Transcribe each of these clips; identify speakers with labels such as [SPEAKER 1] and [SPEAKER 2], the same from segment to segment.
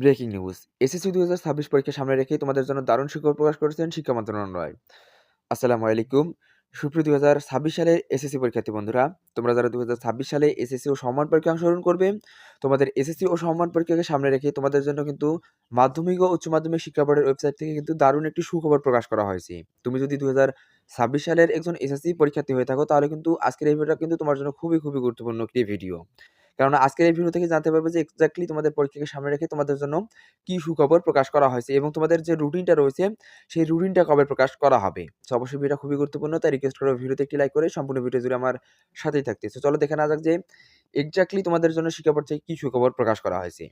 [SPEAKER 1] Breaking news SSC দুই হাজার ছাব্বিশ পরীক্ষা সামনে রেখে তোমাদের জন্য দারুণ সুখবর প্রকাশ করেছেন শিক্ষা মন্ত্রণালয়। আসসালামু আলাইকুম, সুপ্রিয় দুই হাজার ছাব্বিশ সালের এসএসসি পরীক্ষার্থী বন্ধুরা, তোমরা যারা দুই হাজার ছাব্বিশ সালে এসএসসি ও সম্মান পরীক্ষা অংশগ্রহণ করবে, তোমাদের এসএসসি ও সম্মান পরীক্ষাকে সামনে রেখে তোমাদের জন্য কিন্তু মাধ্যমিক ও উচ্চ মাধ্যমিক শিক্ষা বোর্ডের ওয়েবসাইট থেকে কিন্তু দারুণ একটি সুখবর প্রকাশ করা হয়েছে। তুমি যদি দুই হাজার ছাব্বিশ সালের একজন এসএসসি পরীক্ষার্থী হয়ে থাকো, তাহলে কিন্তু আজকের এই ভিডিওটা কিন্তু তোমার জন্য খুবই খুবই গুরুত্বপূর্ণ একটি ভিডিও। কেননা আজকের এই ভিডিও থেকে জানতে পারবে যে এক্স্যাক্টলি তোমাদের পরীক্ষাকে সামনে রেখে তোমাদের জন্য কী সুখবর প্রকাশ করা হয়েছে এবং তোমাদের যে রুটিনটা রয়েছে, সেই রুটিনটা কবে প্রকাশ করা হবে? তো অবশ্যই ভিডিওটা খুবই গুরুত্বপূর্ণ, তাই রিকোয়েস্ট করো ভিডিওতে একটি লাইক করে সম্পূর্ণ ভিডিও জুড়ে আমার সাথেই থাকতে। সো চলো দেখে না যাক যে এক্স্যাক্টলি তোমাদের জন্য শিক্ষা পর্যায়ে কী সুখবর প্রকাশ করা হয়েছে।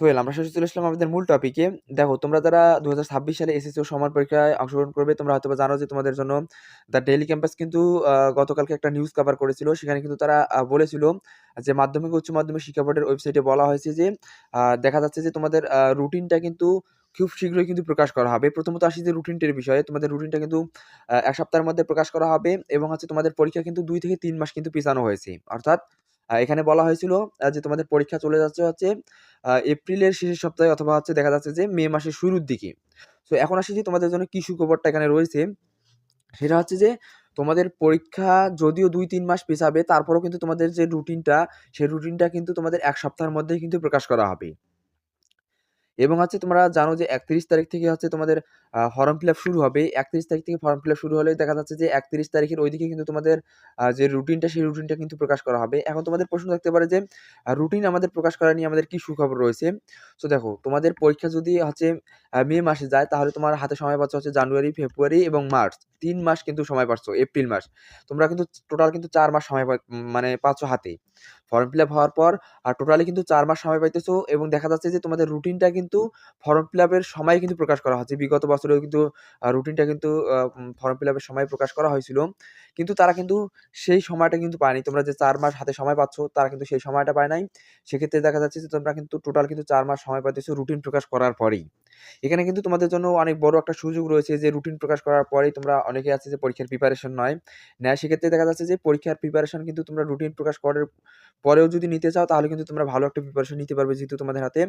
[SPEAKER 1] সোহেল, আমরা শেষে চলে আসলাম আমাদের মূল টপিকে দেখো, তোমরা যারা দু হাজার ছাব্বিশ সালে এসএসসি ও সমান পরীক্ষায় অংশগ্রহণ করবে, তোমরা হয়তো জানো যে তোমাদের জন্য দ্য ডেইলি ক্যাম্পাস কিন্তু গতকালকে একটা নিউজ কভার করেছিল। সেখানে কিন্তু তারা বলেছিল যে মাধ্যমিক উচ্চ মাধ্যমিক শিক্ষা বোর্ডের ওয়েবসাইটে বলা হয়েছে যে দেখা যাচ্ছে যে তোমাদের রুটিনটা কিন্তু খুব শীঘ্রই কিন্তু প্রকাশ করা হবে। প্রথমত আসি যে রুটিনটির বিষয়ে। তোমাদের রুটিনটা কিন্তু এক সপ্তাহের মধ্যে প্রকাশ করা হবে এবং হচ্ছে তোমাদের পরীক্ষা কিন্তু দুই থেকে তিন মাস কিন্তু পিছানো হয়েছে। অর্থাৎ এখানে বলা হয়েছিল যে তোমাদের পরীক্ষা চলে যাচ্ছে হচ্ছে এপ্রিলের শেষের সপ্তাহে অথবা হচ্ছে দেখা যাচ্ছে যে মে মাসের শুরুর দিকে। তো এখন আসি যে তোমাদের জন্য কি সুখবরটা এখানে রয়েছে। সেটা হচ্ছে যে তোমাদের পরীক্ষা যদিও দুই তিন মাস পেছাবে, তারপরেও কিন্তু তোমাদের যে রুটিনটা সেই রুটিনটা কিন্তু তোমাদের এক সপ্তাহের মধ্যেই কিন্তু প্রকাশ করা হবে। এবং হচ্ছে তোমরা জানো যে একত্রিশ তারিখ থেকে হচ্ছে তোমাদের ফর্ম ফিল আপ শুরু হবে। একত্রিশ তারিখ থেকে ফর্ম ফিল আপ শুরু হলে দেখা যাচ্ছে যে একত্রিশ তারিখের ওইদিকে কিন্তু তোমাদের যে রুটিনটা সেই রুটিনটা কিন্তু প্রকাশ করা হবে। এখন তোমাদের প্রশ্ন থাকতে পারে যে রুটিন আমাদের প্রকাশ করা নিয়ে আমাদের কি সুখবর রয়েছে? তো দেখো, তোমাদের পরীক্ষা যদি হচ্ছে মে মাসে যায়, তাহলে তোমার হাতে সময় পাচ্ছ হচ্ছে জানুয়ারি, ফেব্রুয়ারি এবং মার্চ। তিন মাস কিন্তু সময় পাচ্ছ, এপ্রিল মাস। তোমরা কিন্তু টোটাল কিন্তু চার মাস সময় মানে পাচ্ছ হাতে। ফর্ম ফিল আপ হওয়ার পর, আর টোটালি কিন্তু চার মাস সময় পাইতেছো এবং দেখা যাচ্ছে যে তোমাদের রুটিনটা কিন্তু ফর্ম ফিল আপের সময় কিন্তু প্রকাশ করা হচ্ছে। বিগত বছরেও কিন্তু রুটিনটা কিন্তু ফর্ম ফিল আপের সময় প্রকাশ করা হয়েছিল। কিন্তু তারা কিন্তু সেই সময়টা কিন্তু পায়নি। তোমরা যে চার মাস হাতে সময় পাচ্ছ, তারা কিন্তু সেই সময়টা পায় নাই। সেক্ষেত্রে দেখা যাচ্ছে যে তোমরা কিন্তু টোটাল কিন্তু চার মাস সময় পাইতেছো রুটিন প্রকাশ করার পরেই। এখানে কিন্তু তোমাদের জন্য অনেক বড় একটা সুযোগ রয়েছে যে রুটিন প্রকাশ করার পরেই তোমরা অনেকে আছে যে পরীক্ষার প্রিপারেশন নয়। নেয় সেক্ষেত্রে দেখা যাচ্ছে যে পরীক্ষার প্রিপারেশন কিন্তু তোমরা রুটিন প্রকাশ করার পরেও যদি নিতে চাও, তাহলে কিন্তু তোমরা ভালো একটা প্রিপারেশন নিতে পারবে যেহেতু তোমাদের হাতে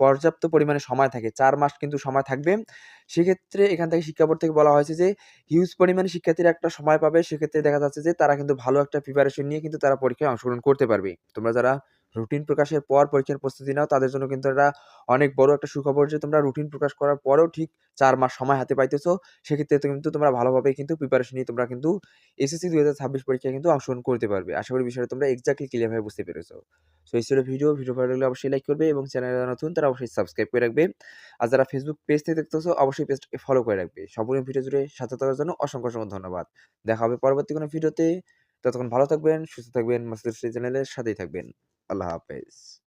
[SPEAKER 1] পর্যাপ্ত পরিমাণে সময় থাকে। চার মাস কিন্তু সময় থাকবে। সেক্ষেত্রে এখান থেকে শিক্ষা বোর্ড থেকে বলা হয়েছে যে হিউজ পরিমাণে শিক্ষার্থীরা একটা সময় পাবে। সেক্ষেত্রে দেখা যাচ্ছে যে, তারা কিন্তু ভালো একটা প্রিপারেশন নিয়ে কিন্তু তারা পরীক্ষায় অংশগ্রহণ করতে পারবে। তোমরা যারা রুটিন প্রকাশের পর পরীক্ষার প্রস্তুতি নাও। তাদের জন্য কিন্তু এটা অনেক বড় একটা সুখবর যে, তোমরা রুটিন প্রকাশ করার পরেও ঠিক চার মাস সময় হাতে পাইতেছো। সেক্ষেত্রে কিন্তু তোমরা ভালোভাবে কিন্তু প্রিপারেশন নিয়ে তোমরা কিন্তু এসএসসি দু হাজার ছাব্বিশ পরীক্ষায় কিন্তু অংশগ্রহণ করতে পারবে। আশা করি বিষয়টা তোমরা এক্স্যাক্টলি ক্লিয়ারভাবে বুঝতে পেরেছ। সো এই ছিল ভিডিও ভিডিও ভালো লাগলে অবশ্যই লাইক করবে এবং চ্যানেলে নতুন, তারা অবশ্যই সাবস্ক্রাইব করে রাখবে। আর যারা ফেসবুক পেজ থেকে দেখতেছো, অবশ্যই পেজটাকে ফলো করে রাখবে। সম্পূর্ণ ভিডিও জুড়ে সাথে থাকার জন্য অসংখ্য অসংখ্য ধন্যবাদ। দেখা হবে পরবর্তী কোনো ভিডিওতে ততক্ষণ ভালো থাকবেন, সুস্থ থাকবেন। মাসুদ চ্যানেলের সাথেই থাকবেন। আল্লাহ হাফেজ।